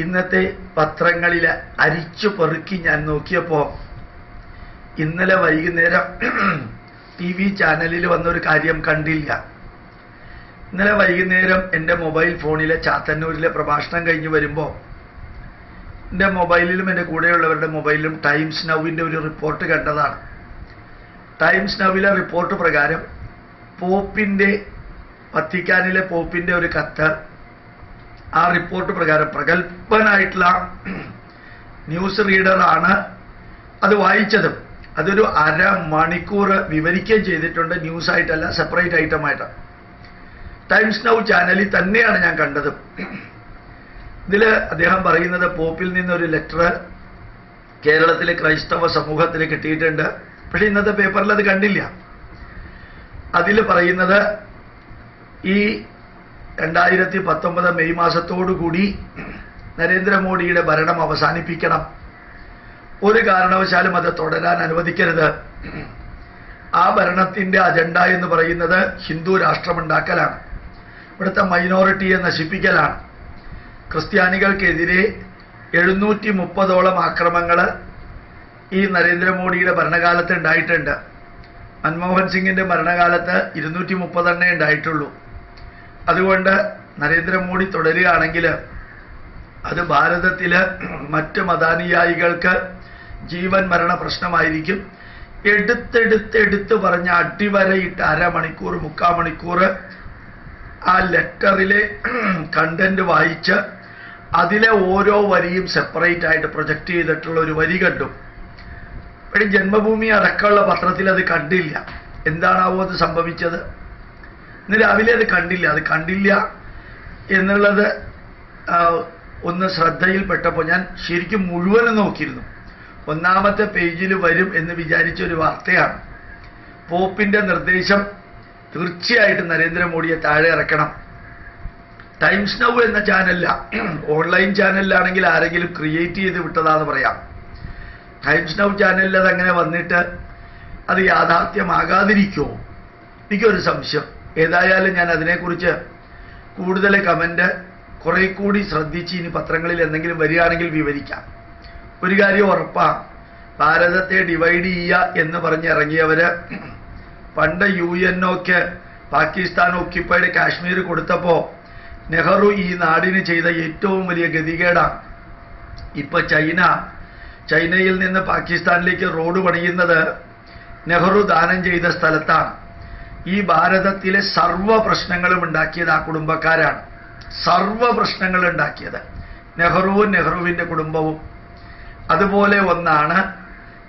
ഇന്നത്തെ പത്രങ്ങളിൽ അരിച്ചു പെറുക്കി ഞാൻ നോക്കിയപ്പോൾ ഇന്നലെ വൈകുന്നേരം ടി വി ചാനലിൽ വന്നൊരു കാര്യം കണ്ടില്ല. ഇന്നലെ വൈകുന്നേരം എന്റെ മൊബൈൽ ഫോണിലെ ചാത്തന്നൂരിലെ പ്രഭാഷണം കഴിഞ്ഞ് വരുമ്പോൾ എന്റെ മൊബൈലിലും എന്റെ കൂടെയുള്ളവരുടെ മൊബൈലിലും ടൈംസ് നൗവിന്റെ ഒരു റിപ്പോർട്ട് കണ്ടതാണ്. ടൈംസ് നൗവിലെ റിപ്പോർട്ട് പ്രകാരം പോപ്പിന്റെ വത്തിക്കാനിലെ പോപ്പിന്റെ ഒരു കത്ത് ആ റിപ്പോർട്ട് പ്രകാരം പ്രഗത്ഭനായിട്ടുള്ള ന്യൂസ് റീഡറാണ് അത് വായിച്ചത്. അതൊരു അര മണിക്കൂർ വിവരിക്കുകയും ചെയ്തിട്ടുണ്ട് ന്യൂസ് ആയിട്ടല്ല സെപ്പറേറ്റ് ഐറ്റമായിട്ട് ടൈംസ് നൗ ചാനലിൽ തന്നെയാണ് ഞാൻ കണ്ടത്. ഇതിൽ അദ്ദേഹം പറയുന്നത് പോപ്പിൽ നിന്നൊരു ലെറ്റർ കേരളത്തിലെ ക്രൈസ്തവ സമൂഹത്തിൽ കിട്ടിയിട്ടുണ്ട്. പക്ഷെ ഇന്നത്തെ പേപ്പറിൽ അത് കണ്ടില്ല. അതിൽ പറയുന്നത് ഈ രണ്ടായിരത്തി പത്തൊമ്പത് മെയ് മാസത്തോടുകൂടി നരേന്ദ്രമോദിയുടെ ഭരണം അവസാനിപ്പിക്കണം. ഒരു കാരണവശാലും അത് തുടരാൻ അനുവദിക്കരുത്. ആ ഭരണത്തിന്റെ അജണ്ട എന്ന് പറയുന്നത് ഹിന്ദു രാഷ്ട്രമുണ്ടാക്കലാണ്. ഇവിടുത്തെ മൈനോറിറ്റിയെ നശിപ്പിക്കലാണ്. ക്രിസ്ത്യാനികൾക്കെതിരെ എഴുന്നൂറ്റി മുപ്പതോളം ആക്രമങ്ങൾ ഈ നരേന്ദ്രമോദിയുടെ ഭരണകാലത്ത് ഉണ്ടായിട്ടുണ്ട്. മൻമോഹൻ സിംഗിന്റെ ഭരണകാലത്ത് ഇരുന്നൂറ്റി മുപ്പതെണ്ണേ ഉണ്ടായിട്ടുള്ളൂ. അതുകൊണ്ട് നരേന്ദ്രമോദി തുടരുകയാണെങ്കിൽ അത് ഭാരതത്തിൽ മറ്റ് മതാനുയായികൾക്ക് ജീവൻ മരണ പ്രശ്നമായിരിക്കും. എടുത്തെടുത്തെടുത്ത് പറഞ്ഞ അടിവരയിട്ട് അരമണിക്കൂർ മുക്കാൽ മണിക്കൂർ ആ ലെറ്ററിലെ കണ്ടന്റ് വായിച്ച് അതിലെ ഓരോ വരിയും സെപ്പറേറ്റ് ആയിട്ട് പ്രൊജക്റ്റ് ചെയ്തിട്ടുള്ള ഒരു വരി കണ്ടു. ഇവിടെ ജന്മഭൂമി അടക്കമുള്ള പത്രത്തിൽ അത് കണ്ടില്ല. എന്താണാവോ അത് സംഭവിച്ചത്? ഇന്ന് രാവിലെ അത് കണ്ടില്ല അത് കണ്ടില്ല എന്നുള്ളത് ഒന്ന് ശ്രദ്ധയിൽപ്പെട്ടപ്പോൾ ഞാൻ ശരിക്കും മുഴുവനും നോക്കിയിരുന്നു. ഒന്നാമത്തെ പേജിൽ വരും എന്ന് വിചാരിച്ച ഒരു വാർത്തയാണ്. പോപ്പിന്റെ നിർദ്ദേശം തീർച്ചയായിട്ടും നരേന്ദ്രമോദിയെ താഴെ ഇറക്കണം. ടൈംസ് നൗ എന്ന ചാനലില്ല. ഓൺലൈൻ ചാനലിലാണെങ്കിൽ ആരെങ്കിലും ക്രിയേറ്റ് ചെയ്ത് വിട്ടതാന്ന് പറയാം. ടൈംസ് നൗ ചാനലിൽ അതങ്ങനെ വന്നിട്ട് അത് യാഥാർത്ഥ്യമാകാതിരിക്കുമോ? എനിക്കൊരു സംശയം. ഏതായാലും ഞാൻ അതിനെക്കുറിച്ച് കൂടുതൽ കമന്റ് കുറെ കൂടി ശ്രദ്ധിച്ച് ഇനി പത്രങ്ങളിൽ എന്തെങ്കിലും വരികയാണെങ്കിൽ വിവരിക്കാം. ഒരു കാര്യം ഉറപ്പാണ് ഭാരതത്തെ ഡിവൈഡ് ചെയ്യുക എന്ന് പറഞ്ഞ് ഇറങ്ങിയവർ പണ്ട് യു എൻ ഒക്ക് പാകിസ്ഥാൻ ഒക്യുപ്പൈഡ് കാശ്മീർ കൊടുത്തപ്പോൾ നെഹ്റു ഈ നാടിന് ചെയ്ത ഏറ്റവും വലിയ ഗതികേടാണ് ഇപ്പൊ ചൈന ചൈനയിൽ നിന്ന് പാകിസ്ഥാനിലേക്ക് റോഡ് പണിയുന്നത് നെഹ്റു ദാനം ചെയ്ത സ്ഥലത്താണ്. ഈ ഭാരതത്തിലെ സർവ പ്രശ്നങ്ങളും ഉണ്ടാക്കിയത് ആ കുടുംബക്കാരാണ്. സർവ പ്രശ്നങ്ങൾ ഉണ്ടാക്കിയത്. നെഹ്റുവും നെഹ്റുവിന്റെ കുടുംബവും. അതുപോലെ ഒന്നാണ്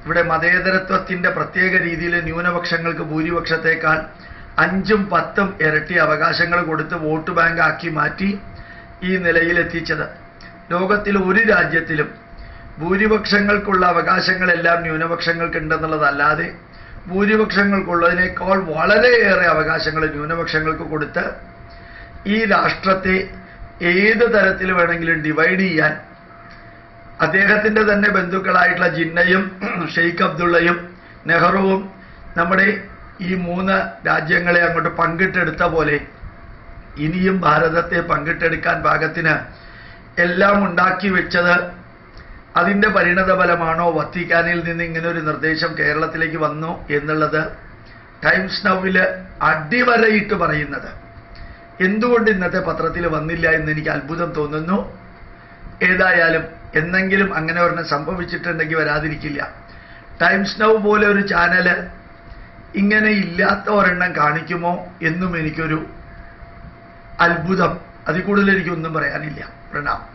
ഇവിടെ മതേതരത്വത്തിന്റെ പ്രത്യേക രീതിയിൽ ന്യൂനപക്ഷങ്ങൾക്ക് ഭൂരിപക്ഷത്തേക്കാൾ അഞ്ചും പത്തും ഇരട്ടി അവകാശങ്ങൾ കൊടുത്ത് വോട്ട് ബാങ്ക് ആക്കി മാറ്റി ഈ നിലയിലെത്തിച്ചത്. ലോകത്തിൽ ഒരു രാജ്യത്തിലും ഭൂരിപക്ഷങ്ങൾക്കുള്ള അവകാശങ്ങളെല്ലാം ന്യൂനപക്ഷങ്ങൾക്കുണ്ടെന്നുള്ളതല്ലാതെ ഭൂരിപക്ഷങ്ങൾക്കുള്ളതിനേക്കാൾ വളരെയേറെ അവകാശങ്ങൾ ന്യൂനപക്ഷങ്ങൾക്ക് കൊടുത്ത് ഈ രാഷ്ട്രത്തെ ഏത് തരത്തിൽ വേണമെങ്കിലും ഡിവൈഡ് ചെയ്യാൻ അദ്ദേഹത്തിന്റെ തന്നെ ബന്ധുക്കളായിട്ടുള്ള ജിന്നയും ഷെയ്ഖ് അബ്ദുള്ളയും നെഹ്റുവും നമ്മുടെ ഈ മൂന്ന് രാജ്യങ്ങളെ അങ്ങോട്ട് പങ്കിട്ടെടുത്ത പോലെ ഇനിയും ഭാരതത്തെ പങ്കിട്ടെടുക്കാൻ പാകത്തിന് എല്ലാം ഉണ്ടാക്കി വെച്ചത് അതിന്റെ പരിണതഫലമാണോ വത്തിക്കാനിൽ നിന്ന് ഇങ്ങനെ ഒരു നിർദ്ദേശം കേരളത്തിലേക്ക് വന്നു എന്നുള്ളത് ടൈംസ് നൗവിൽ അടിവരയിട്ട് പറയുന്നത്. എന്തുകൊണ്ട് ഇന്നത്തെ പത്രത്തിൽ വന്നില്ല എന്ന് എനിക്ക് അത്ഭുതം തോന്നുന്നു. ഏതായാലും എന്നെങ്കിലും അങ്ങനെ ഒരെണ്ണം സംഭവിച്ചിട്ടുണ്ടെങ്കിൽ വരാതിരിക്കില്ല. ടൈംസ് നൗ പോലെ ഒരു ചാനൽ ഇങ്ങനെ ഇല്ലാത്ത ഒരെണ്ണം കാണിക്കുമോ എന്നും എനിക്കൊരു അത്ഭുതം. അതിൽ കൂടുതൽ എനിക്കൊന്നും പറയാനില്ല. പ്രണാം.